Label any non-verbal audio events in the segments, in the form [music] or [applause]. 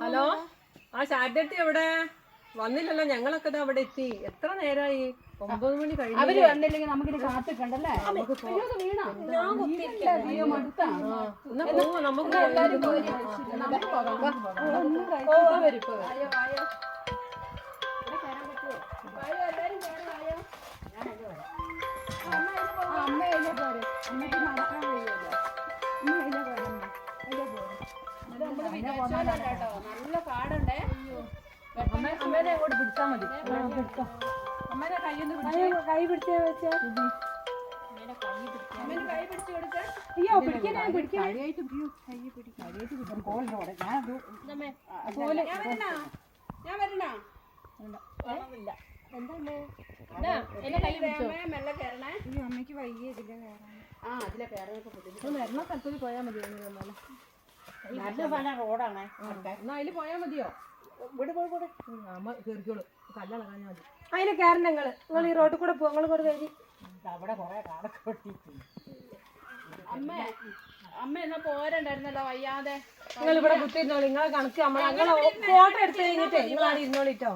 Hello? ആ ശാരദട്ടി എവിടെ? വന്നില്ലല്ലോ ഞങ്ങളൊക്കെ ഇതാ അവിടെ എത്തി. എത്ര നേരമായി ഒമ്പത് മണി കഴിഞ്ഞു. അവർ വന്നില്ലെങ്കിൽ നമുക്കിനി കാത്തിക്കണ്ടല്ലേ നമുക്ക് വീണോ? അയ്യോ മടുത്താ എന്നാ പോവാ നമുക്ക് എല്ലാരും പോയി. നമുക്ക് പോകാം വാ. നല്ല അമ്മ അമ്മേനെ അങ്ങോട്ട് പിടിച്ചാ മതി. അമ്മേനെ കൈയൊന്ന് പിടിച്ച്. കൈ പിടിച്ചേ. വെച്ചേ. അയ്യോ പിടിക്കാൻ പിടിക്കാൻ ഞാൻ വരണോ? ഞാൻ വരണോ? അമ്മേ, മെല്ലെ കയറണേ അമ്മയ്ക്ക് വയ്യ ഇതിലെ കയറാൻ ആ അതിലെ കയറാനൊക്കെ ബുദ്ധിമുട്ട് വരണ സ്ഥലത്തേക്ക് പോയാ മതി നല്ല പല റോഡാണ് എന്നാ അതിൽ പോയാ മതിയോ? ഉം, അമ്മ കേറിക്കോളൂ. കല്ലളകാഞ്ഞാ മതി. അതിന് കയറണ്ട നിങ്ങൾ നിങ്ങൾ ഈ റോഡിൽ കൂടെ പോ നിങ്ങൾ കൂടെ കയറി അവിടെ കൊറേ കാടൊക്കെ വെട്ടിയിട്ടുണ്ട്. അമ്മ അമ്മ എന്നാ പോരണ്ടായിരുന്നല്ലോ വയ്യാതെ. നിങ്ങൾ ഇവിടെ കുത്തിയിരുന്നോളി. നിങ്ങളെ കണക്ക് അമ്മ ഞങ്ങൾ ഫോട്ടോ എടുത്ത് കഴിഞ്ഞിട്ടേ നിങ്ങൾ അവിടെ ഇരുന്നോളിട്ടോ.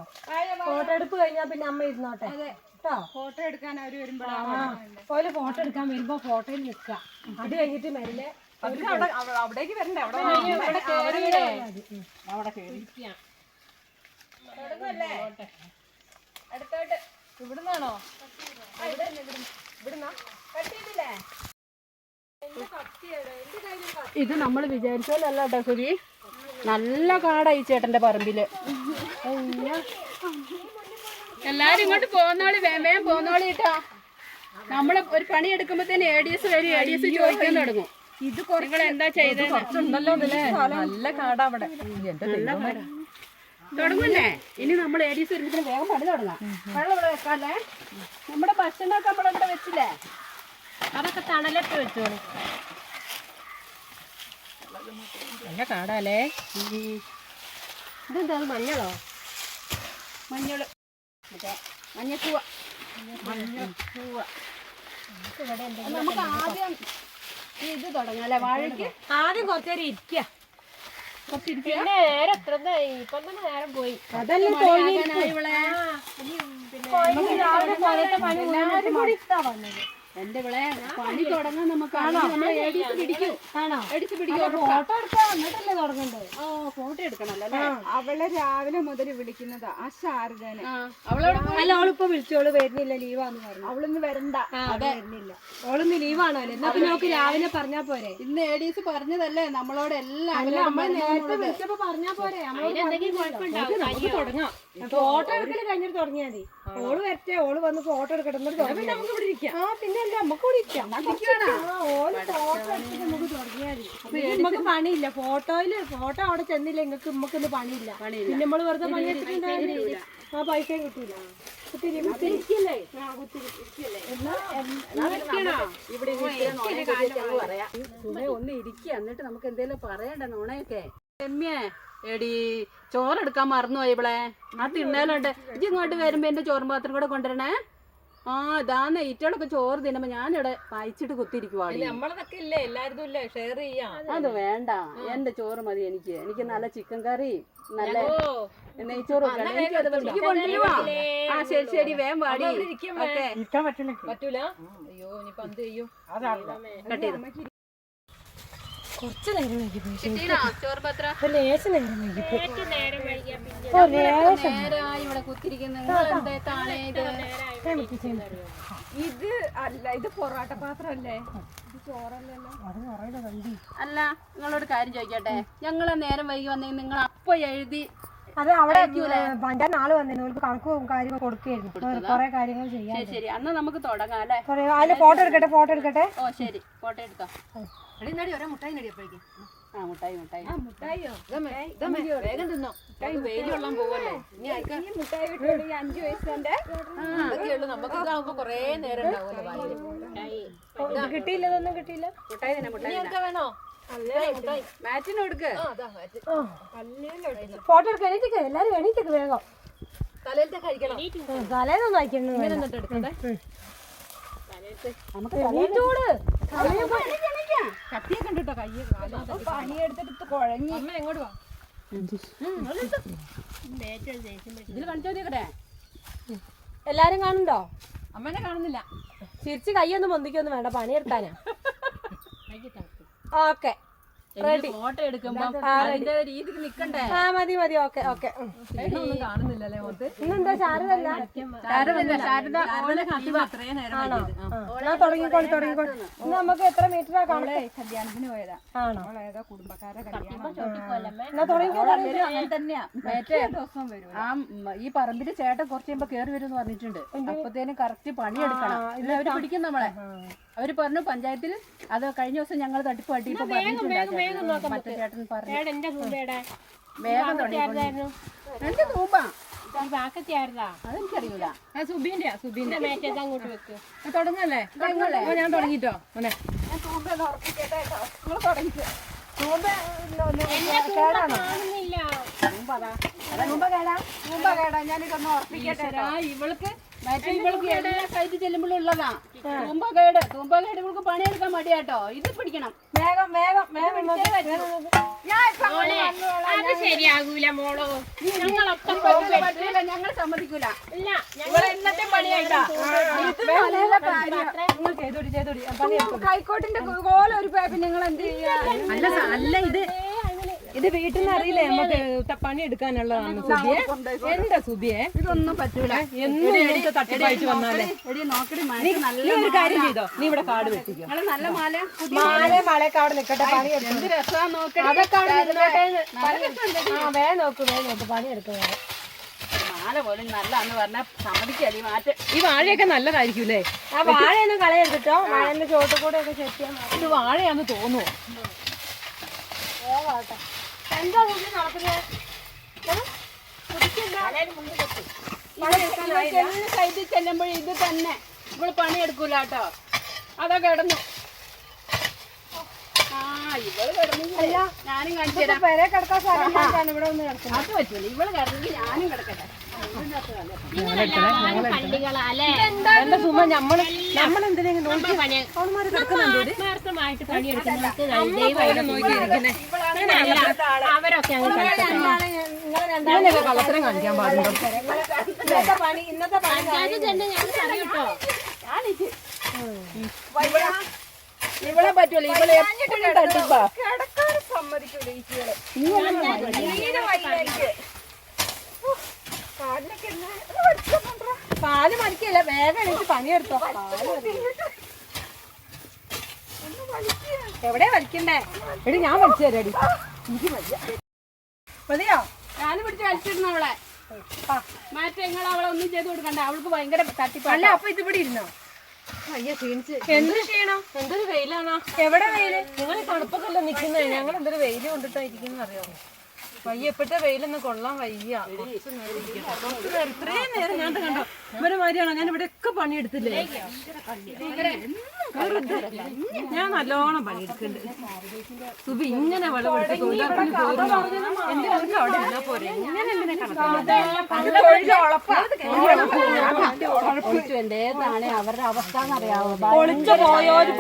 ഫോട്ടോ എടുപ്പ് കഴിഞ്ഞാൽ പിന്നെ അമ്മ ഇരുന്നോട്ടെ. ഫോട്ടോ എടുക്കാൻ അവർ വരുമ്പോഴാണ് ഓൽ ഫോട്ടോ എടുക്കാൻ വരുമ്പോ ഫോട്ടോയിൽ നിൽക്കുക അത് കഴിഞ്ഞിട്ട് മെല്ലെ അവിടേക്ക് വരണ്ടേ? അവിടെ അവിടെ അടുത്തോട്ട്. ഇവിടുന്നാണോ? കട്ടിയിട്ടില്ലേ? ഇത് നമ്മൾ വിചാരിച്ചോലല്ല കേട്ടോ നല്ല കാടായി ചേട്ടന്റെ പറമ്പിൽ. എല്ലാരും ഇങ്ങോട്ട് പോന്നോളി വേം പോന്നോളിട്ടാ കേട്ടോ നമ്മൾ ഒരു പണി എടുക്കുമ്പോ തന്നെ എ ഡി എസ് വരും എ ഡി എസ് ചോദിക്കാൻ തുടങ്ങും. ഇത് നിങ്ങൾ എന്താ ചെയ്തത് ഇതിലെ. നല്ല കാടാ അവിടെ. എന്റെ ദൈവമേ. തുടങ്ങുന്നേ. ഇനി നമ്മൾ ഏരീസ് ഒരുമിച്ച് വേഗം പണി തുടങ്ങാം. വെള്ളം ഇവിടെ വെക്കാല്ലേ? നമ്മുടെ ഭക്ഷണമൊക്കെ നമ്മൾ ഇവിടെ വെച്ചില്ലേ? അതൊക്കെ തണലൊക്കെ വെച്ചോളൂ നല്ല കാടാലേ ഇതെന്താ? മഞ്ഞളോ? മഞ്ഞൾ. മറ്റേ മഞ്ഞപ്പൂവ. നമുക്ക് ആദ്യം ഇത് തുടങ്ങാം അല്ലേ? വാഴയ്ക്ക് ആദ്യം കുറച്ചേരം ഇരിക്കുക. പിന്നെ നേരെ എത്ര ഇപ്പൊ തന്നെ നേരം പോയി? അതല്ലേ പിന്നെ രാവിലെ പോലത്തെ പണി എല്ലാവരും കൂടി വന്നത്. എന്റെ ഇവിടെ പണി തുടങ്ങാൻ നമുക്ക് എടിച്ച് പിടിക്കും. ആണോ? എടിച്ച് പിടിക്കും. ഫോട്ടോ എടുക്കാൻ വന്നിട്ടല്ലേ തുടങ്ങണ്ടേ? ആ ഫോട്ടോ എടുക്കണല്ലോ അല്ലേ? അവളെ രാവിലെ മുതൽ വിളിക്കുന്നതാ ആ ശാരദനെ. അവളോട് അല്ല അവളിപ്പോ വിളിച്ചോൾ വരുന്നില്ല ലീവാന്ന് പറഞ്ഞു. അവളൊന്ന് വരണ്ട. വരുന്നില്ല. അവളൊന്ന് ലീവാണോ എന്നാ പിന്നെ അവൾക്ക് രാവിലെ പറഞ്ഞാ പോരെ? ഇന്ന് എഡീസ് പറഞ്ഞതല്ലേ? നമ്മളോട് എല്ലാം നേരത്തെ. വിളിച്ചപ്പോ പറഞ്ഞാ പോരെ. നമ്മളോട് തുടങ്ങാം. ഫോട്ടോ എടുക്കൽ കഴിഞ്ഞിട്ട് തുടങ്ങിയാ മതി. ഓൾ വരട്ടെ ഓൾ വന്ന് ഫോട്ടോ എടുക്കട്ടെ. ആ പിന്നെ അല്ല നമുക്ക് കൂടി ഇരിക്കാം. ആ, ഓൾ ഫോട്ടോ എടുത്തിട്ട് നമുക്ക് തുടങ്ങിയാ മതി. അപ്പൊ നമുക്ക് പണിയില്ല. ഫോട്ടോയിൽ ഫോട്ടോ അവിടെ ചെന്നില്ല. നിങ്ങൾക്ക് നമുക്ക് ഇന്ന് പണിയില്ല. പിന്നെ നമ്മൾ വെറുതെ പണി ആ പൈസയും കിട്ടൂല. ഒന്ന് ഇരിക്കുക എന്നിട്ട് നമുക്ക് എന്തേലും പറയണ്ട നുണയൊക്കെ? രമ്യേ. എടി ചോറെടുക്കാൻ മറന്നുപോയി ഇവളെ. ആ തിണ്ണേലുണ്ട് ഇജ്ജ് ഇങ്ങോട്ട് വരുമ്പോ എന്റെ ചോറും പാത്രം കൂടെ കൊണ്ടുവരണേ? ആ ഇതാന്ന് ഈറ്റകളൊക്കെ ചോറ് തിന്നുമ്പോ ഞാനിവിടെ വായിച്ചിട്ട് കുത്തിരിക്കുവാണ് അത് വേണ്ട. എന്റെ ചോറ് മതി എനിക്ക്. എനിക്ക് നല്ല ചിക്കൻ കറി നല്ല നെയ്ച്ചോറ്? ആ ശരി ശരി. വേം വാടി. പറ്റൂല? അയ്യോ ഇനിയിപ്പൊ എന്ത് ചെയ്യും? കുറച്ച് നേരം വൈകി പോയി. കിട്ടീനാ ചോറ് പത്രം ഇപ്പൊ ലേശം നേരം വൈകി പോയി. ഓ ലേശം. ഇത്? അല്ല ഇത് പൊറോട്ട പാത്രമല്ലേ അല്ല നിങ്ങളോട് കാര്യം ചോദിക്കട്ടെ. ഞങ്ങളെ നേരം വൈകി വന്നെങ്കിൽ നിങ്ങൾ അപ്പൊ എഴുതി അത് അവിടെ പണ്ടാ നാൾ വന്നിരുന്നു അവർക്ക് കണക്കും കാര്യങ്ങളും കൊടുക്കുകയായിരുന്നു കുറെ കാര്യങ്ങൾ ചെയ്യാം ശരി അന്ന് നമുക്ക് തുടങ്ങാം അല്ലെ? അതിന്റെ ഫോട്ടോ എടുക്കട്ടെ ഫോട്ടോ എടുക്കട്ടെ? ഓ ശരി. ഫോട്ടോ എടുത്തോ ആ മുട്ടായി മുട്ടായി. വേഗം തിന്നോ. വെയിൽ കൊള്ളാൻ പോവല്ലേ? ഇനി ആർക്കാ? ഈ മുട്ടായി അഞ്ചു നമുക്ക് കൊറേ നേരം ഉണ്ടാവുമല്ലോ കിട്ടിയില്ല ഇതൊന്നും കിട്ടിയില്ല. മുട്ടായി തന്നെ മുട്ടായി വേണോ? മുട്ടായി, മുട്ടായി. മാറ്റിന് കൊടുക്ക്. ആ. ഫോട്ടോ എണീറ്റൊക്കെ. എല്ലാരും എണീറ്റൊക്കെ വേഗം. തലയിലത്തെ കഴിക്കണം തലേന്നൊന്നും അയക്കണം എന്നിട്ട് എടുക്കട്ടെ. എണീറ്റോട് കത്തിയൊക്കെ ഉണ്ട് കേട്ടോ കയ്യെ പണിയെടുത്തിട്ട് കുഴങ്ങി. അമ്മ എങ്ങോട്ട് വാ? ഇതിൽ എല്ലാരും കാണുന്നുണ്ടോ? അമ്മേനെ കാണുന്നില്ല. ചിരിച്ച് കൈയൊന്നും പൊന്തിക്കൊന്നും വേണ്ട പണിയെടുക്കാനാ [laughs] ഓക്കെ. ഫോട്ടോ എടുക്കുമ്പോ അതിന്റെ രീതിക്ക് നിക്കണ്ടേ? ആ മതി മതി. Okay okay. ഒന്നും കാണുന്നില്ലല്ലേ മോത്ത് ഇന്നെന്താ ശാരദല്ല? ശാരദ ശാരദ ഓളെ ലീവാ. അത്രയും നേരം ആണോ? എന്നാ തുടങ്ങിക്കോളി തുടങ്ങിക്കോളി. ഇന്ന് നമുക്ക് എത്ര മീറ്ററാ കാണട്ടെ കല്യാണത്തിന് പോയതാ. ആണോ? ഏതാ കുടുംബക്കാരെ കല്യാണം അങ്ങനെ തന്നെയാ. മറ്റേ ആ ഈ പറമ്പിൽ ചേട്ടൻ കുറച്ച് കഴിയുമ്പോ കേറി വരും എന്ന് പറഞ്ഞിട്ടുണ്ട്. അപ്പത്തേനും കറക്റ്റ് പണിയെടുക്കണം. ഇല്ല അവർ പിടിക്കും നമ്മളെ. അവർ പറഞ്ഞു പഞ്ചായത്തിൽ അത് കഴിഞ്ഞ ദിവസം ഞങ്ങൾ തട്ടിപ്പ്. മറ്റേ ചേട്ടൻ പറഞ്ഞു. വേഗം തുടങ്ങി എന്റെ തൂമ്പാ. അതെനിക്കറിയൂല. സുബീന്റെ. സുബീന്റെ തുടങ്ങല്ലേ? ഞാൻ തുടങ്ങിട്ടോ മോനെ. ഇവൾക്ക് മറ്റേ ഇവൾക്ക് എല്ലാ സൈറ്റ് ചെല്ലുമ്പോഴും ഉള്ളതാ. തൂമ്പകേട് തൂമ്പകേട് ഇവൾക്ക് പണിയെടുക്കാൻ മടിയാട്ടോ. ഇത് പിടിക്കണം. വേഗം വേഗം വേഗം. അത് ശരിയാകൂല മോളോ. ഞങ്ങൾ സമ്മതിക്കൂല. ഹൈക്കോർട്ടിന്റെ കോല ഒരു പേപ്പർ നിങ്ങൾ എന്ത് ചെയ്യാ അല്ല ഇത് ഇത് വീട്ടിൽ നിന്ന് അറിയില്ലേ നമുക്ക് പണി എടുക്കാനുള്ളതാണ് സുബിയെ എന്താ സുബിയെ ഇതൊന്നും പറ്റൂല. എന്നും ഇങ്ങനത്തെ തട്ടിപ്പായിട്ട് വന്നാലേ. നീ ഒരു കാര്യം ചെയ്തോ? നീ ഇവിടെ കാട് വെട്ടിക്കോ നല്ല മാല. മാല മലയൊക്കെ അവിടെ നിക്കട്ടെ പണി അതൊക്കെ അവിടെ നിന്നോട്ടെ. നല്ല രസമുണ്ട്. ആ നോക്ക് നോക്ക് പണി എടുക്കുന്നത് മാല പോലും നല്ലാന്ന് പറഞ്ഞാ സമ്മതിക്കടി മാറ്റ? ഈ വാഴയൊക്കെ നല്ലതായിരിക്കൂലേ? ആ വാഴയൊന്നും കളയരുതിട്ടോ വാഴന്റെ ചോട്ടക്കൂടെ ഒക്കെ ചെത്തിയാൽ ഇത് വാഴയാന്ന് തോന്നുവോ? വേഗമാവട്ടെ എന്താ നോക്കി നടക്കുന്നത് സൈറ്റിൽ ചെല്ലുമ്പോൾ ഇത് തന്നെ. ഇവൾ പണിയെടുക്കൂല കേട്ടോ അതാ കിടന്നു. ആ ഇവൾ കിടന്നില്ല ഞാനും കാണിച്ചു തരാം. പെരെ കിടക്കാൻ ഇവിടെ ഒന്ന് കിടക്കും അത് പറ്റൂല. ഇവൾ കിടന്നെങ്കിൽ ഞാനും കിടക്കട്ടെ. സുമ നമ്മളെന്തിനെങ്കിലും നോക്കി? അവന്മാര് കിടക്കുന്നുണ്ട് ആത്മാർത്ഥമായിട്ട് പണിയെടുക്കുന്നവർക്ക് അവരെ നോക്കിയിരിക്കുന്നേ. അവരൊക്കെ കള്ളത്തരം കാണിക്കാൻ പാടുണ്ടോ? ഇന്നത്തെ പണി ഇന്നത്തെ പണി ഇവളെ പറ്റൂല ഇവളെ എപ്പോഴും തട്ടിപ്പാ. കിടക്കാൻ സമ്മതിക്കൂല ഈച്ചകൾ തീരെ വയ്യ എനിക്ക്. ഉഫ്, കാലിനൊക്കെ എന്നാ ഇത് വലിച്ചോണ്ടാ. പാൽ മരിക്കില്ല വേഗം എനിക്ക് പണിയെടുത്തോ. എവിടെ വലിക്കണ്ടേ? എടി ഞാൻ വലിച്ചു തരാം എടി. എനിക്ക് മതിയോ? കാൽ പിടിച്ച് വലിച്ചിരുന്നു അവളെ. മാറ്റം നിങ്ങൾ അവളെ ഒന്നും ചെയ്ത് കൊടുക്കണ്ട. അവൾക്ക് ഭയങ്കര തട്ടിപ്പല്ല അപ്പൊ ഇത് ഇവിടെ ഇരുന്നോ? എന്ത് ചെയ്യണം എന്തൊരു വെയിലാണോ? എവിടെ വെയിൽ? നിങ്ങൾ തണുപ്പൊക്കെ നിൽക്കുന്നത് ഞങ്ങൾ എന്തൊരു വെയിൽ കൊണ്ടിട്ടാ ഇരിക്കുന്ന അറിയാമോ വയ്യ വെയിലൊന്നും കൊള്ളാൻ വയ്യ. കുറച്ച് നേരം ഇത്രയും നേരം ഞാൻ കണ്ടോ? ഇവരെ മാതിരിയാണോ? ഞാൻ ഇവിടെ ഒക്കെ പണിയെടുത്തില്ലേ? ഞാൻ നല്ലോണം പണിയെടുക്കുന്നുണ്ട്. സുബി ഇങ്ങനെ വെള്ളമെടുത്ത് തൊഴിലാളിന് പോരുന്നോ എന്റെ അവർക്ക് അവിടെ ഇരുന്നാ പോരെ? ഇങ്ങനെ എന്തിനാ എന്റേതാണ് അവരുടെ അവസ്ഥ എന്നറിയാവോ? പോയോര്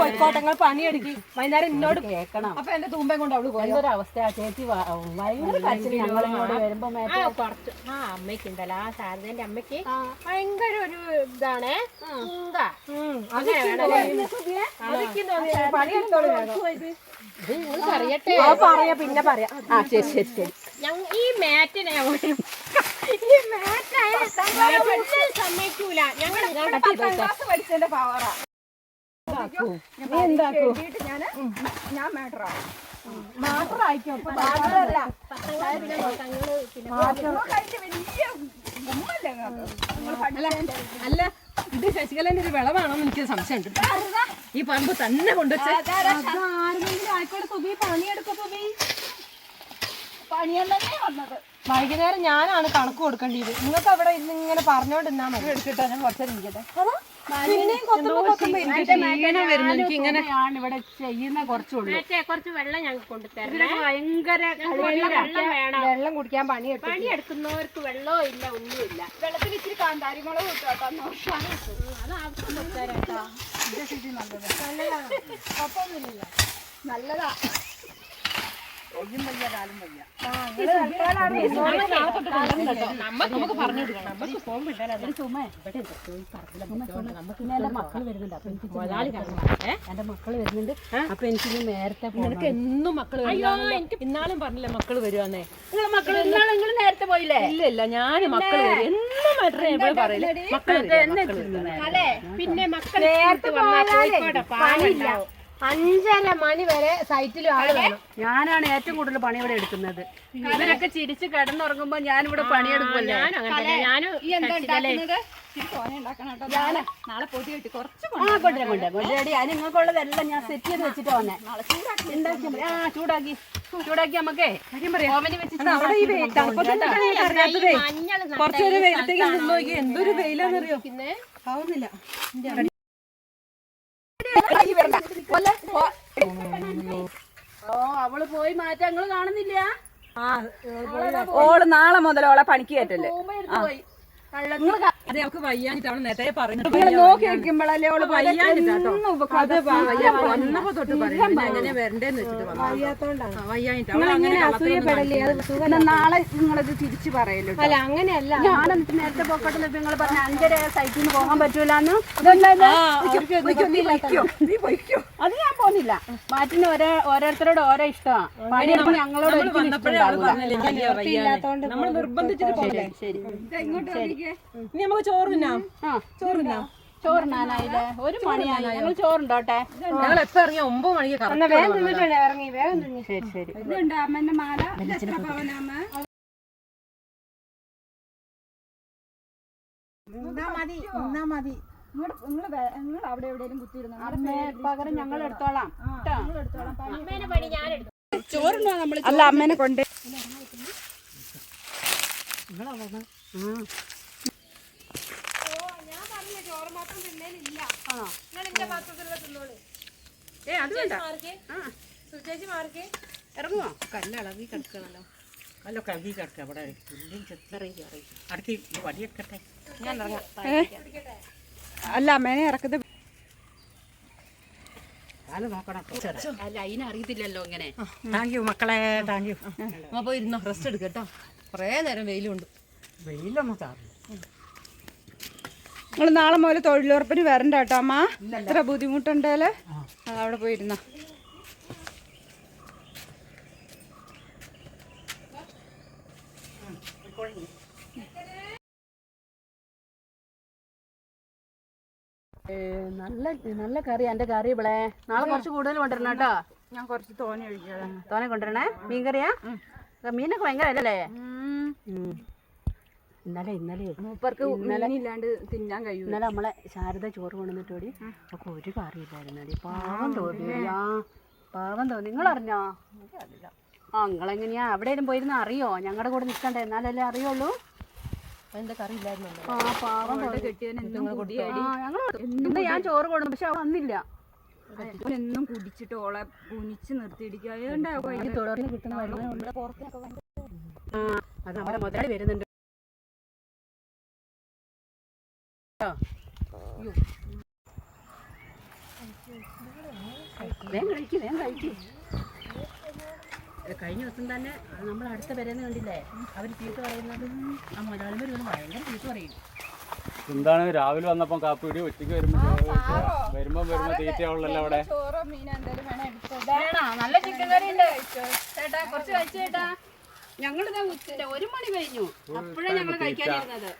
പണിയെടുക്കി. വൈകുന്നേരം എന്നോട് കേൾക്കണം. അപ്പൊ എന്റെ തൂമ്പയും കൊണ്ട് അവൾ അവസ്ഥയാ ചേച്ചി ഭയങ്കര കരച്ചിൽ ഞങ്ങളിങ്ങോട്ട് വരുമ്പോ ആ കുറച്ച് ആ അമ്മയ്ക്ക് ഉണ്ടല്ലോ ആ ശാരദന്റെ അമ്മയ്ക്ക് ഭയങ്കര ഒരു ഇതാണ്. അങ്ങനെ വേഗം. അറിയട്ടെ. പറയാ പിന്നെ പറയാം. ആ ശരി ശരി ശരി. ഞങ്ങ ഈ മാറ്റിനെ ഈ മാറ്റായ സമ്മതിക്കൂല. ഞങ്ങൾ പഠിച്ചതിന്റെ പവറാ ഞാൻ മേട്ടറാ അല്ല ഇത് ശശികലന്റെ ഒരു വിളവാണോന്ന് എനിക്ക് സംശയമുണ്ട് ഈ പറമ്പ് തന്നെ കൊണ്ടുവച്ച ആയിക്കോട്ടെ സുബി പണിയെടുക്കും സുബി പണിയെന്നെ വന്നത് വൈകുന്നേരം ഞാനാണ് കണക്ക് കൊടുക്കേണ്ടത് നിങ്ങൾക്ക് അവിടെ ഇന്ന് ഇങ്ങനെ പറഞ്ഞോണ്ടിരുന്നാ മതി എടുക്കട്ടെ ഞാൻ കുറച്ചേരം ഇരിക്കട്ടെ ഇവിടെ ചെയ്യുന്ന കുറച്ചുള്ളൂ. കുറച്ച് വെള്ളം ഞങ്ങൾക്ക് കൊണ്ടുതരണം. ഭയങ്കര വെള്ളം വേണം. വെള്ളം കുടിക്കാൻ പണിയെടുത്തു പണിയെടുക്കുന്നവർക്ക് വെള്ളവും ഇല്ല ഒന്നുമില്ല. വെള്ളത്തിൽ ഇച്ചിരി കാന്താരി നല്ലതാ. നല്ലതാ. കയ്യും വയ്യ കാലും വയ്യ. നമുക്ക് പറഞ്ഞു കൊടുക്കണം. നമുക്ക് പോകുമ്പോ മക്കൾ വരുന്നുണ്ട്. അപ്പൊ എനിക്ക് എന്റെ മക്കൾ വരുന്നുണ്ട്. അപ്പൊ എനിക്ക് നേരത്തെ നിനക്ക് എന്നും മക്കൾ എനിക്ക് ഇന്നാളും പറഞ്ഞില്ല മക്കൾ വരുവാന്നേ? നിങ്ങളെ മക്കൾ ഇന്നാളെ നിങ്ങൾ നേരത്തെ പോയില്ലേ? ഇല്ല ഇല്ല. ഞാൻ മക്കൾ വരും. എന്നും മറ്റേ പറയില്ല മക്കൾ പിന്നെ മക്കൾ നേരത്തെ പണിയില്ല. അഞ്ചര മണി വരെ സൈറ്റിലും ആൾ വേണം. ഞാനാണ് ഏറ്റവും കൂടുതൽ പണി ഇവിടെ എടുക്കുന്നത്. ഇവരൊക്കെ ചിരിച്ച് കിടന്നുറങ്ങുമ്പോ പണിയെടുക്കുമല്ലോ കൊണ്ടുവരാം കൊണ്ടുവരാം കൊണ്ടുവരാടി നിങ്ങൾക്കുള്ളതെല്ലാം ഞാൻ സെറ്റ് ചെയ്ത് വെച്ചിട്ട് വന്നേ. ആ ചൂടാക്കി. ചൂടാക്കി നമുക്കേ കുറച്ചൊരു വെയിലത്തേക്ക് നോക്കി. എന്തൊരു വെയിലാന്നറിയോ പിന്നെ ആവുന്നില്ല. ഓ അവൾ പോയി മാറ്റാ നിങ്ങൾ കാണുന്നില്ല? ഓൾ നാളെ മുതൽ ഓളെ പണിക്ക് കയറ്റല്ലേ പോയി. അതെ അവൾക്ക് വയ്യാഞ്ഞിട്ട് അവൾ നേരത്തെ പറഞ്ഞു നോക്കി വെക്കുമ്പോഴല്ലേ ഓൾ വയ്യാഞ്ഞിട്ടാട്ടോ അത് വയ്യ വന്നപ്പോ തൊട്ട് പറയുന്നത് എങ്ങനെ വരണ്ടേന്ന് വെച്ചിട്ട് വന്നു വയ്യാഞ്ഞിട്ട്. അവൾ അങ്ങനെ അസൂയപ്പെടല്ലേ? അത് സുഖം നാളെ നിങ്ങളത് തിരിച്ചു പറയല്ലോ അല്ല അങ്ങനെയല്ല. ഞാൻ എന്നിട്ട് നേരത്തെ പോക്കട്ടെ നിങ്ങൾ പറഞ്ഞ അഞ്ചര സൈറ്റിൽ നിന്ന് പോകാൻ പറ്റൂലെന്ന്. അത് ഞാൻ പോന്നില്ല. മാറ്റിന് ഓരോ ഓരോരുത്തരോട് ഓരോ ഇഷ്ടമാണ് പണിയെടുപ്പ് ഞങ്ങളോട് ഒരിക്കലും അവൾ. നമ്മൾ നിർബന്ധിച്ചിട്ട് പോകണ്ടേ? ശരി. ഇനി നമുക്ക് ചോറ് ചോറിനാ ചോറിനാ ചോറിനാനായില്ലേ ഒരു മണിയായി. ഞങ്ങൾ ചോറുണ്ടോട്ടെ? ഞങ്ങൾ എപ്പോ ഇറങ്ങിയ? ഒമ്പത് മണിക്ക് എന്നാ കറക്റ്റ് വേഗം ഇറങ്ങി വേഗം ശരി ശരി. ഇതുണ്ട് അമ്മന്റെ മാല പവനമ്മ മതി നിങ്ങൾ നിങ്ങൾ ഏ അത് വേണ്ട ഇറങ്ങുമോ കല്ലിളകി കിടക്കണല്ലോ അല്ല കഴുകി കിടക്കുക അവിടെ പുല്ലും ചെത്തറിയ അടുത്ത് ഈ വടിയെക്കട്ടെ ഞാൻ ഇറങ്ങാം അല്ല അമ്മേനെ ഇറക്കുന്നത് അല്ല അതിന് അറിയത്തില്ലല്ലോ ഇങ്ങനെ താങ്ക് യു മക്കളെ താങ്ക് യു അപ്പൊ ഇരുന്നോ റെസ്റ്റ് എടുക്കട്ടോ കുറേ നേരം വെയിലുണ്ട് വെയിലൊന്നും ചാറില്ല നിങ്ങൾ നാളെ മുതൽ തൊഴിലുറപ്പിന് വരണ്ട കേട്ടോ അമ്മ ഇത്ര ബുദ്ധിമുട്ടുണ്ടല്ലേ അവിടെ പോയിരുന്ന. നല്ല നല്ല കറി എന്റെ കറി ഇവിടെ. നാളെ കുറച്ച് കൂടുതൽ കൊണ്ടുവരണം കേട്ടോ. ഞാൻ കുറച്ച് തോനെ ഒഴിക്കാം. തോനെ കൊണ്ടുവരണേ? മീൻ കറിയാ മീനൊക്കെ ഭയങ്കര അല്ലേ ഇന്നലെ ഇന്നലെ മൂപ്പർക്ക് ഇല്ലാണ്ട് തിന്നാൻ കഴിയും ഇന്നലെ നമ്മളെ ശാരദ ചോറ് കൊണ്ടുവന്നിട്ടോടി ഒക്കെ ഒരു കറിയില്ലായിരുന്നടി പാവം തോന്നി ആ പാവം തോന്നി. നിങ്ങൾ അറിഞ്ഞോ ആ നിങ്ങളെങ്ങനെയാ? എവിടെയും പോയിരുന്ന അറിയോ? ഞങ്ങളുടെ കൂടെ നിൽക്കണ്ടേ എന്നാലല്ലേ അറിയുള്ളൂ. കറി ഇല്ലായിരുന്നു ആ പാവം ഇന്ന് ഞാൻ ചോറ് കൊടുക്കും പക്ഷെ വന്നില്ല. എന്നും കുടിച്ചിട്ട് ഓളെ കുനിച്ച് നിർത്തിയിടിക്കുക അതുകൊണ്ടാണ് കിട്ടുന്ന ആ അത് നമ്മുടെ മുതലാളി വരുന്നുണ്ട്. വേഗം കഴിക്കും വേഗം കഴിക്കും. കഴിഞ്ഞ ദിവസം തന്നെ നമ്മൾ അടുത്ത പേരെന്ന് കണ്ടില്ലേ? അവർ ചീത്ത പറയുന്നത് ആ മുതലാളിമാർ വന്ന് ഭയങ്കര ചീത്ത പറയും. എന്താണ്? രാവിലെ വന്നപ്പോ കാപ്പിടി ഉച്ചയ്ക്ക് വരുമ്പോ വരുമ്പോ വരുമ്പോ തീറ്റയാവുള്ളല്ലോ അവിടെ. നല്ല ചിക്കൻ കറി ഉണ്ട്. ചേട്ടാ കുറച്ച് ഞങ്ങളിതാ ഉച്ച ഒരു മണി കഴിഞ്ഞു. അപ്പോഴാണ് ഞങ്ങൾ കഴിക്കാനിരുന്നത്.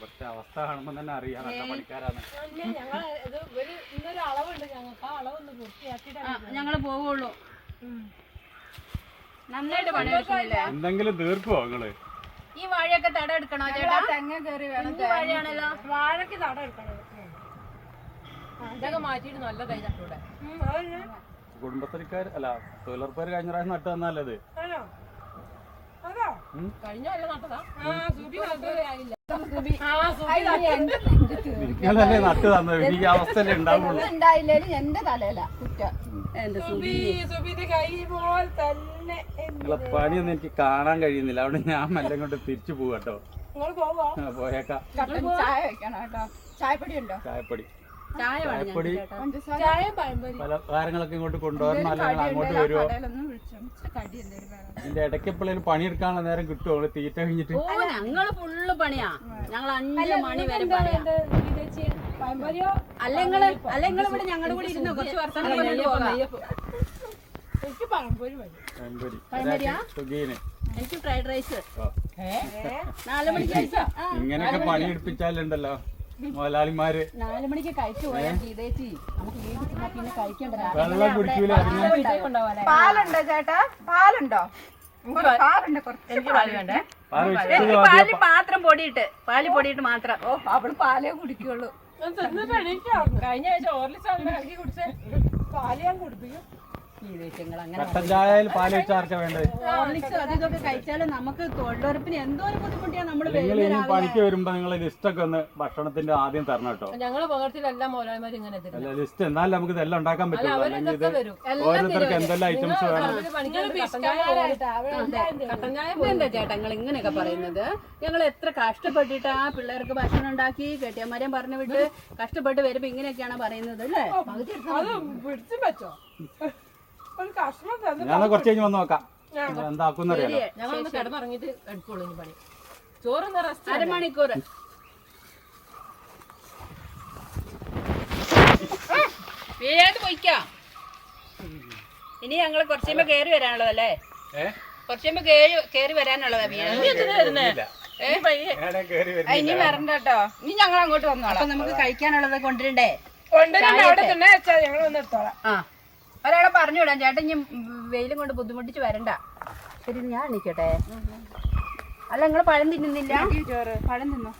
പക്ഷെ അവസ്ഥ കാണുമ്പോ തന്നെ അറിയാം. പണിക്കാരാണ്. ഞങ്ങൾ പോവുള്ളൂ. നന്നായിട്ട് പണിയെടുക്കുന്നില്ലേ? എന്തെങ്കിലും തീർക്കുവോ നിങ്ങൾ? ഈ വാഴയൊക്കെ തട എടുക്കണോ ചേട്ടാ? തെങ്ങ കേറി വേണം. വാഴയാണല്ലോ. വാഴക്ക് തട എടുക്കണം ഇതൊക്കെ മാറ്റിയിട്ട് നല്ല തൈ നട്ടൂടെ കുടുംബശ്രീക്കാർ അല്ല തൊഴിലുറപ്പുകാർ കഴിഞ്ഞ പ്രാവശ്യം നട്ടു ആയില്ല. നിങ്ങളല്ലേ നട്ടു തന്നത്? എനിക്ക് അവസ്ഥയിലേ ഉണ്ടാവുള്ളൂ. ഉണ്ടായില്ലേലും എന്റെ തലയില കുറ്റം. നിങ്ങളെ പണിയൊന്നും എനിക്ക് കാണാൻ കഴിയുന്നില്ല. അവിടെ ഞാൻ മെല്ലം കൊണ്ട് തിരിച്ചു പോവാട്ടോ പോയേക്കാം. ചായപ്പൊടി ഉണ്ടോ? ചായപ്പൊടി. ചായപ്പൊടി പഞ്ചസാര. പല കാര്യങ്ങളൊക്കെ ഇങ്ങോട്ട് കൊണ്ടുവരണം അല്ലെങ്കിൽ അങ്ങോട്ട് വരുമോ ഇതിന്റെ ഇടയ്ക്ക് എപ്പോഴും പണിയെടുക്കാനുള്ള നേരം കിട്ടുമോ തീറ്റ കഴിഞ്ഞിട്ട്? ഓ ഞങ്ങൾ ഫുള്ള് പണിയാ. ഞങ്ങൾ അഞ്ചു മണി വരെ പണിയാ. അല്ലെങ്കിൽ അല്ലെങ്കിൽ ഇവിടെ ഞങ്ങളുടെ കൂടെ ഇരുന്നോ കുറച്ച് മതി. പഴംപൊരി. സുഖീന്. എനിക്ക് ഫ്രൈഡ് റൈസ്. ഓ. നാല് മണിക്ക് ഇങ്ങനെയൊക്കെ പണിയെടുപ്പിച്ചാലുണ്ടല്ലോ. മുതലാളിമാര് നാല് മണിക്ക് കഴിച്ചു പോയാൽ ഗീതേച്ചി നമുക്ക് വീട്ടിൽ ചെന്നാ പിന്നെ കഴിക്കണ്ട. വെള്ളം കുടിക്കൂല പാലുണ്ടോ ചേട്ടാ? പാലുണ്ടോ? പാലുണ്ട് കുറച്ച്. പാൽ വേണ്ടേ? പാൽ വെച്ചത് മതിയോ? പാൽ മാത്രം പൊടിയിട്ട് പാൽ പൊടിയിട്ട് മാത്രം. ഓ അവൾ പാലേ കുടിക്കുള്ളൂ. കഴിഞ്ഞ ആഴ്ച ഓർലിസ് കുടിച്ചേ. പാൽ ഞാൻ കുടിപ്പിക്കും. കട്ടൻ ചായയിൽ പാൽ വേണ്ടത് നമുക്ക് തൊഴിലുറപ്പിന് എന്തോ ഒരു നിങ്ങൾ ഇനി പണിക്ക് വരുമ്പോ നിങ്ങൾ ലിസ്റ്റൊക്കെ ഒന്ന് ഭക്ഷണത്തിന്റെ ആദ്യം തരണം കേട്ടോ. ഞങ്ങൾ പകർത്തിലെല്ലാം ഇങ്ങനെ തരും അല്ല ലിസ്റ്റ് എന്നാലും നമുക്ക് ഇതെല്ലാം ഉണ്ടാക്കാൻ പറ്റുള്ളൂ. അല്ലെങ്കിൽ ഇത് വരും? ഓരോരുത്തർക്ക് എന്തെല്ലാം ഐറ്റംസ് വേണം? അവർ പണിക്കാർ കട്ടൻ ചായ പോലും- കട്ടൻ ചായ പോലും എന്താ ചേട്ടാ നിങ്ങൾ ഇങ്ങനെയൊക്കെ പറയുന്നത്? ഞങ്ങൾ എത്ര കഷ്ടപ്പെട്ടിട്ട് ആ പിള്ളേർക്ക് ഭക്ഷണം ഉണ്ടാക്കി കെട്ടിയന്മാരെയും പറഞ്ഞു വിട്ട് കഷ്ടപ്പെട്ട് വരുമ്പോ ഇങ്ങനെയൊക്കെയാണ് പറയുന്നത് അല്ലേ? അത് പിടിച്ചു വെച്ചോ. ഞാൻ കുറച്ച് കഴിഞ്ഞ് വന്ന് നോക്കാം. എന്താക്കുന്ന ഞങ്ങളൊന്ന് എടുക്കുള്ളൂ ഇനി പണി. കൊറച്ചു റെസ്റ്റ് അരമണിക്കൂർ വേഗം പൊയ്ക്കാം? ഇനി ഞങ്ങൾ കേറി വരാനുള്ളതല്ലേ? കൊറച്ചു കേറി കേറി വരാനുള്ളതാ ഇനി വരണ്ട കേട്ടോ. ഇനി ഞങ്ങൾ അങ്ങോട്ട് വന്നോളാം. അപ്പൊ നമുക്ക് കഴിക്കാനുള്ളത് കൊണ്ടുവരണ്ടേ? കൊണ്ടുവരാൻ അവിടെ തന്നെ ഞങ്ങൾ വന്ന് എടുത്തോളാം. ആ. ഒരാളെ പറഞ്ഞു വിടാം ചേട്ടൻ ഇനി വെയിലും കൊണ്ട് ബുദ്ധിമുട്ടിച്ച് വരണ്ട. ശരി ഞാൻ എണീക്കട്ടെ. അല്ല നിങ്ങൾ പഴം തിന്നുന്നില്ല? ചോറ്. പഴം തിന്നോ?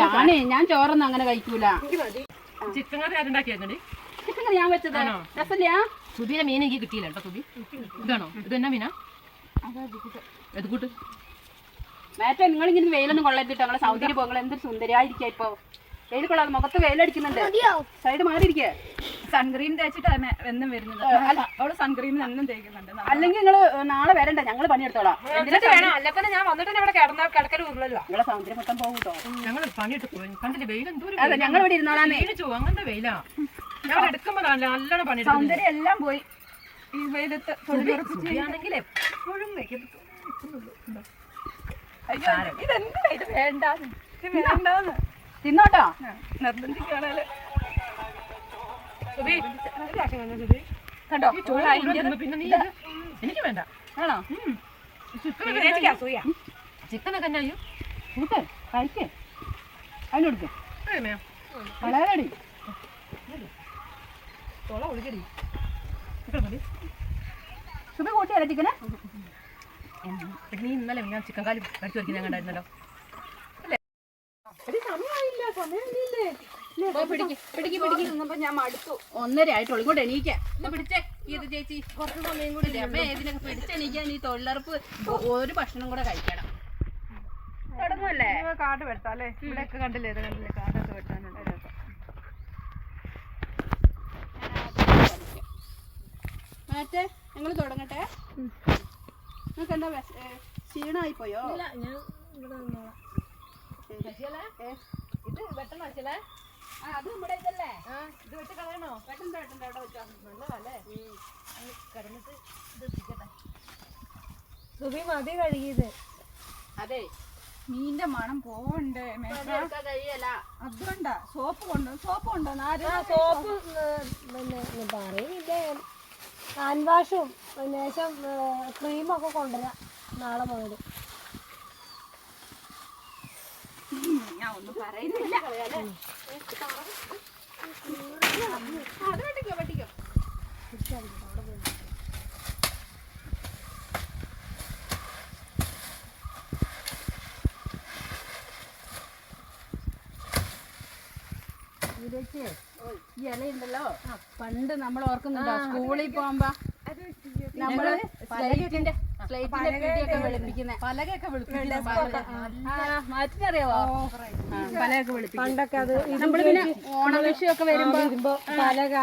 ഞാനേ ഞാൻ ചോറൊന്നും അങ്ങനെ കഴിക്കൂല. ചിക്കൻ കറി ചിക്കൻ ഞാൻ വെച്ചതാണോ രസമില്ല? സുധീരെ മീൻ എനിക്ക് കിട്ടിയില്ല കേട്ടോ സുബി ഇതാണോ? ഇത് എന്നാ മീനാ? ഇത് കൂട്ട്. മേറ്റ നിങ്ങൾ ഇങ്ങനെ വെയിലൊന്നും കൊള്ളരുതിട്ട് ഞങ്ങളെ സൗന്ദര്യം പോകങ്ങൾ എന്തൊരു സുന്ദരിയായിരിക്കാം ഇപ്പൊ. വെയിൽ കൊള്ളാതെ മുഖത്ത് വെയിലടിക്കുന്നുണ്ട്. സൈഡ് മാറിയിരിക്കേ സൺക്രീം തേച്ചിട്ടാണ് എന്നും വരുന്നത്. അല്ല. അവൾ സൺക്രീം എന്നും തേക്കുന്നുണ്ട്. അല്ലെങ്കിൽ നിങ്ങൾ നാളെ വരണ്ട. ഞങ്ങൾ പണിയെടുത്തോളാം. എന്നിട്ട് വേണം. അല്ല തന്നെ ഞാൻ വന്നിട്ട് ഇവിടെ കിടന്ന കിടക്കൽ ഉരുളല്ലോ നിങ്ങളെ സൗന്ദര്യം മൊത്തം പോകും കേട്ടോ ഞങ്ങൾ പണിയിട്ട് പോയി. കണ്ടില്ല വെയിൽ എന്തോ അതെ ഞങ്ങൾ ഇവിടെ ക്ഷീണിച്ചു അങ്ങനത്തെ വെയിലാ. ഞങ്ങൾ എടുക്കുമ്പോ നല്ലോണം പണിയെടുക്കും സൗന്ദര്യം എല്ലാം പോയി. ഈ വെയിലത്ത് ആണെങ്കിൽ എപ്പോഴും അയ്യോ ഇതെന്ത് ഇത് വേണ്ടാന്ന്. ഇത് വേണ്ടാന്ന്. തിന്നോട്ടോ? നിർബന്ധിക്കുകയാണല്ലേ കണ്ടോ എനിക്ക് വേണ്ട ആണോ അസൂയ ചിക്കനൊക്കെ എന്നാ അയ്യോ കൂട്ട് കഴിക്ക് അതിനൊടുക്ക് വളരടി സുബി കൂട്ടിയല്ലേ ചിക്കന് നീ ഇന്നലെ ഞാൻ ചിക്കൻ കാലി കടിച്ചു വയ്ക്കുന്ന ഞാൻ കണ്ടായിരുന്നല്ലോ ഞാൻ മടുത്തു. ഒന്നര ആയിട്ടുള്ളൂ ഇങ്ങോട്ട് എണീക്ക. പിടിച്ചേ ഇത് ചേച്ചി. കുറച്ച് സമയം കൂടി ഇല്ലേ? അമ്മേ ഇതിനൊക്കെ പിടിച്ചെണീക്കാൻ ഈ തൊഴിലുറപ്പ് ഒരു ഭക്ഷണം കൂടെ കഴിക്കണം. തുടങ്ങുമല്ലേ കാട് വെട്ടാല്ലേ ഇവിടെയൊക്കെ കണ്ടില്ലേ ഇത് കണ്ടില്ലേ? കാടൊക്കെ വെട്ടാനുണ്ട്. മാറ്റേ ഞങ്ങൾ തുടങ്ങട്ടെ. നിങ്ങൾക്ക് എന്താ ക്ഷീണമായി പോയോ ഇത് വെട്ടണം ആ, അത് നമ്മുടെ ഇതല്ലേ? ഇത് കളയണോ? അവിടെ വെച്ചോ നല്ലതല്ലേ? കിടന്നിട്ട് ഇത് എത്തിക്കട്ടെ സുബി മതി കഴുകിയത്. അതെ. മീന്റെ മണം പോവണ്ടേ കഴിയല്ല. അതുകൊണ്ടാ സോപ്പ് കൊണ്ടു സോപ്പ് കൊണ്ടോ? സോപ്പ്. പിന്നെ പറയുന്നില്ല ഹാൻഡ് വാഷും പിന്നെ ക്രീമൊക്കെ കൊണ്ടുവരാം. നാളെ മുതൽ ഒന്നും പറയുന്നില്ല. അത് വെട്ടിക്കോ. വെട്ടിക്കോ ഇതൊക്കെ ഈ ഇലയുണ്ടല്ലോ. പണ്ട് നമ്മൾ ഓർക്കുന്നുണ്ടോ? സ്കൂളിൽ പോകുമ്പോ നമ്മൾ സ്ലൈറ്റിന്റെ പണ്ടൊക്കെ അത് നമ്മൾ പിന്നെ ഓണവിഷു ഒക്കെ വരുമ്പോ വരുമ്പോ പലക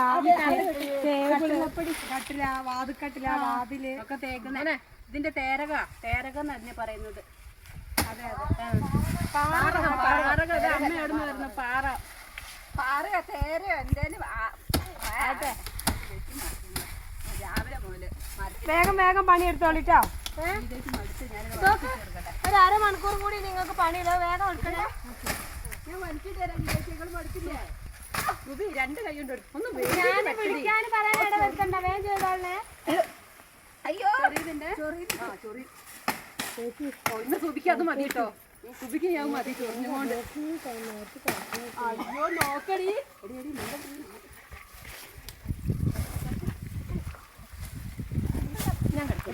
കട്ടില വാതുക്കട്ടില വാതിൽ ഒക്കെ തേക്കുന്ന ഇതിന്റെ തേരക തേരക എന്ന് അതിനെ പറയുന്നത് പാറ പാറ കഥ അമ്മ എവിടുന്ന് വരുന്നു പാറ. പാറ തേരയോ എന്തേലും ആ- അതെ രാവിലെ മുതൽ വേഗം വേഗം പണി എടുത്തോളിട്ടോ ഒരു അരമണിക്കൂർ കൂടി നിങ്ങൾക്ക് പണിയില്ല. വേഗം എടുക്കണേ. രണ്ട് കൈ കൊണ്ട് ഒന്ന് ഞാൻ വിളിക്കാൻ പറയാൻ ഇട വരുത്തണ്ട വേഗം ചെയ്തോളേ അയ്യോ. ഒന്ന് സുബിക്ക് അത് മതി കേട്ടോ. സുബിക്ക് ഞാൻ മതി ചൊറിഞ്ഞുകൊണ്ട്. അയ്യോ നോക്കടി. നമുക്ക്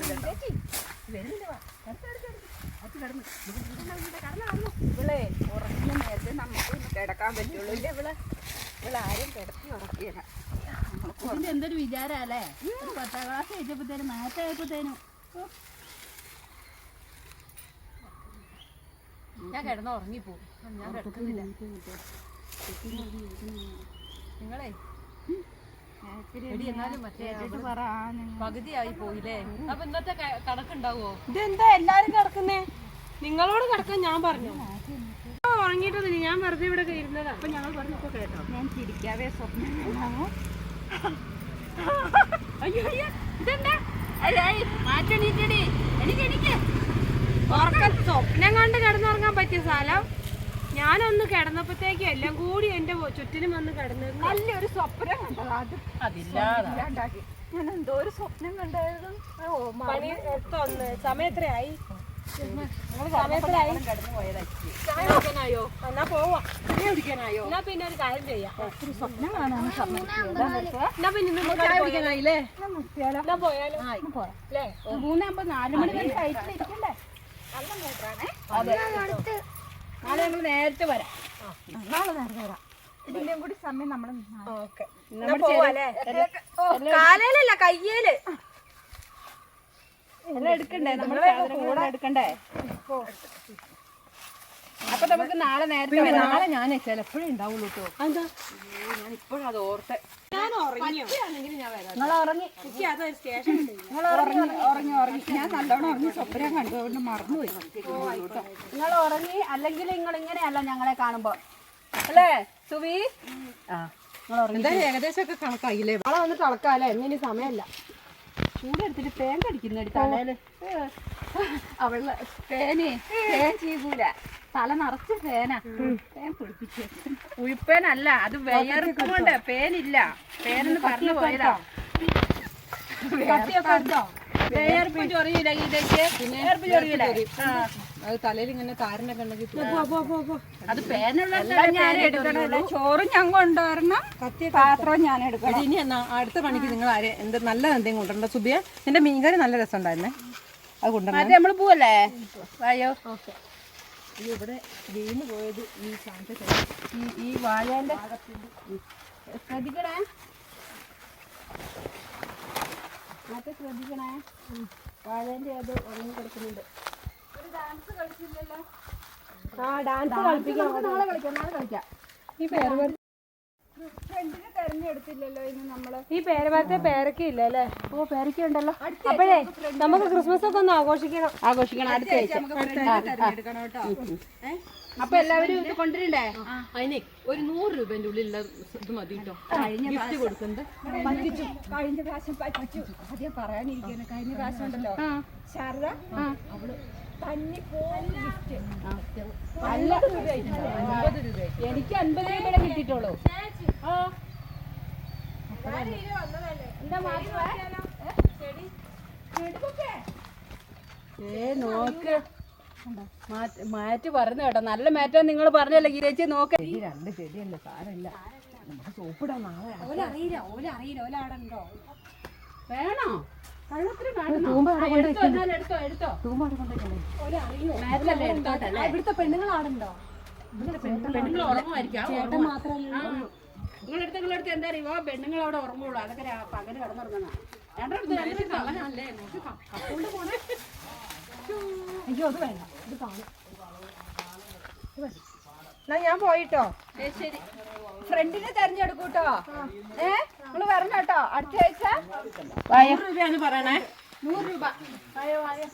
കിടക്കാൻ പറ്റുള്ളൂ ഇതിന്റെ എന്തൊരു വിചാരല്ലേ പത്താം ക്ലാസ് കഴിച്ചപ്പോഴത്തേനും മാറ്റായപ്പോഴത്തേനും ഞാൻ കിടന്ന് ഉറങ്ങിപ്പോ ഞാൻ കിടക്കുന്നില്ല നിങ്ങളെ എടി എന്നാലും മറ്റേ അവൾ പകുതിയായി പോയില്ലേ? അപ്പൊ ഇന്നത്തെ കണക്കുണ്ടാവോ? ഇതെന്താ എല്ലാരും കിടക്കുന്നേ? നിങ്ങളോട് കിടക്കാൻ ഞാൻ പറഞ്ഞു. ആ, ഉറങ്ങിയിട്ടൊന്നുമില്ല ഞാൻ വെറുതെ ഇവിടെ ഇരുന്നതാ. അപ്പൊ ഞങ്ങൾ പറഞ്ഞപ്പോ കേട്ടോ. ഞാൻ ചിരിക്കാതെ സ്വപ്നം അയ്യോ അയ്യോ ഇതെന്താ? മാറ്റണീറ്റടി. എനിക്ക് എനിക്ക് സ്വപ്നം കണ്ട് കിടന്നുറങ്ങാൻ പറ്റിയ സ്ഥലം. ഞാനൊന്ന് കിടന്നപ്പോഴത്തേക്കും എല്ലാം കൂടി എന്റെ ചുറ്റിനും വന്ന് കിടന്നു നല്ലൊരു സ്വപ്നം കണ്ടത് അത്. ഞാൻ എന്തോ ഒരു സ്വപ്നം കണ്ടായിരുന്നു. ഓ പണി എത്തൊന്ന് സമയം എത്രയായി? സമയത്തിലായി ചായ കുടിക്കാനായോ? എന്നാ പോവാ. കുടിക്കാനായോ? എന്നാ പിന്നെ ഒരു കാര്യം ചെയ്യാം. സ്വപ്നം എന്നാ പിന്നെ കുടിക്കാനായില്ലേ എന്നാ പോയാലോ? അല്ലേ? മൂന്നാകുമ്പോ നാല് മണി വരെ കഴിച്ചിരിക്കണ്ടേ നാളെ നമ്മൾ നേരത്തെ വരാം. നാളെ നേരത്തെ വരാം. ഇതിന്റെയും കൂടി സമയം നമ്മൾ കാലയിലല്ല കയ്യേൽ. എല്ലാം എടുക്കണ്ടേ? സാധനങ്ങൾ കൂടെ എടുക്കണ്ടേ? അപ്പൊ നമുക്ക് നാളെ നേരത്തെ നാളെ ഞാൻ ചിലപ്പോഴേ ഉണ്ടാവുള്ളൂ കേട്ടോ എന്താ ഞാൻ ഇപ്പോഴും അത് ഓർത്തെ. ഞാൻ ഉറങ്ങി. എനിക്ക് അതൊരു നിങ്ങൾ ഉറങ്ങി ഉറങ്ങി ഉറങ്ങി. ഞാൻ നല്ലോണം ഉറങ്ങി. സ്വപ്നം കണ്ടു. അതുകൊണ്ട് മറന്നുപോയി നിങ്ങൾ ഉറങ്ങി. അല്ലെങ്കിൽ നിങ്ങൾ ഇങ്ങനെയല്ല ഞങ്ങളെ കാണുമ്പോ. അല്ലേ സുവി? ഏകദേശം ഒക്കെ കണക്കായില്ലേ? വളം വന്നിട്ട് അളക്കാല്ലേ ഇന്നിനി സമയമല്ല. ചൂടെടുത്തിട്ട് തേങ്ങ കടിക്കുന്നടി തലയിൽ. അവൾ പേന് പേൻ ചെയ്തൂല. തല നിറച്ച് ഫേനാ. പേൻ പൊളിപ്പിച്ചു ഉഴിപ്പേനല്ല അത് വേറെ പേനില്ല പേനെന്ന് പറഞ്ഞു പോയതാ. കത്തിയൊക്കെ എടുത്തോ? വേർപ്പ് ചൊറിയില്ല ഇതൊക്കെ വേർപ്പ് ചൊറിയില്ല ആ. അത് തലയിൽ ഇങ്ങനെ താരനൊക്കെ ഉണ്ടെങ്കിൽ അത് പേനുള്ള ഞാൻ എടുക്കണമല്ല ചോറും ഞാൻ കൊണ്ടുവരണം. പാത്രവും ഞാൻ എടുക്കണം. ഇനി എന്നാ അടുത്ത പണിക്ക് നിങ്ങൾ ആരെ എന്ത് നല്ലത് എന്തെങ്കിലും കൊണ്ടുവരണ്ട. സുബിയ നിന്റെ മീൻകറി നല്ല രസം ഉണ്ടായിരുന്നേ അത് കൊണ്ടുവരണം അത് നമ്മൾ പോവല്ലേ? വായോ. ഇവിടെ വീണ് പോയത് ഈ ഈ ഈ വാഴേന്റെ ശ്രദ്ധിക്കണേ? മറ്റേ ശ്രദ്ധിക്കണേ. വാഴേന്റെ അത് ഉറങ്ങി കിടക്കുന്നുണ്ട്. ആ ഡാൻസ് കളിപ്പിക്കാം നാളെ കളിക്കാം നാളെ കളിക്കാം. ഈ പേര് ഫ്രണ്ടിനെ തെരഞ്ഞെടുത്തില്ലല്ലോ ഇന്ന് നമ്മൾ ഈ പേരമരത്തെ പേരക്ക ഇല്ല അല്ലേ? ഓ പേരക്കുണ്ടല്ലോ അപ്പോഴേ നമുക്ക് ക്രിസ്മസ് ഒക്കെ ഒന്ന് ആഘോഷിക്കണം. ആഘോഷിക്കണം. അടുത്ത ആഴ്ച അപ്പൊ എല്ലാവരും ഇത് കൊണ്ടുവരണ്ടേ? അതിനെ ഒരു നൂറ് രൂപന്റെ ഉള്ളിലുള്ള ഇത് മതി കേട്ടോ. ഗിഫ്റ്റ് കൊടുക്കുന്നത്. പറ്റിച്ചു. കഴിഞ്ഞ പ്രാവശ്യം പറ്റിച്ചു. ആദ്യം പറയാനിരിക്കുന്നു കഴിഞ്ഞ പ്രാവശ്യം ഉണ്ടല്ലോ. ശാരദ അവൾ തന്നെ ഗിഫ്റ്റ് അല്ല. എനിക്ക് അൻപത് രൂപയുടെ കിട്ടിയിട്ടുള്ളൂ. ആ. ഏ നോക്ക്. മാറ്റ് മാറ്റ് പറഞ്ഞു കേട്ടോ. നല്ല മാറ്റം നിങ്ങൾ പറഞ്ഞല്ലേ ഗീരേച്ചി നോക്ക്. രണ്ട് ചെടിയല്ലേ? സാരമില്ല. നമുക്ക് സോപ്പിടാം നാളെ വേണോ? ഇവിടുത്തെ പെണ്ണുങ്ങൾ അവിടെ ഉണ്ടോ? പെണ്ണുങ്ങൾ ഉറങ്ങുമായിരിക്കും ചേട്ടൻ മാത്രമല്ല നിങ്ങളെടുത്ത് നിങ്ങളെടുത്ത് എന്താ അറിയുമോ പെണ്ണുങ്ങൾ അവിടെ ഉറങ്ങുള്ളൂ. അതൊക്കെ പകൽ രണ്ടെടുത്ത് രണ്ടെടുത്ത് അയ്യോ അത് വേണ്ട. ഇത് കാണാം എന്നാ ഞാൻ പോയിട്ടോ. ശരി. ഫ്രണ്ടിനെ തെരഞ്ഞെടുക്കൂട്ടോ. ഏ? നിങ്ങൾ വരണം കേട്ടോ. അടുത്ത ആഴ്ച. രൂപയാണ് പറയണേ. നൂറ് രൂപ. വായോ വായോ.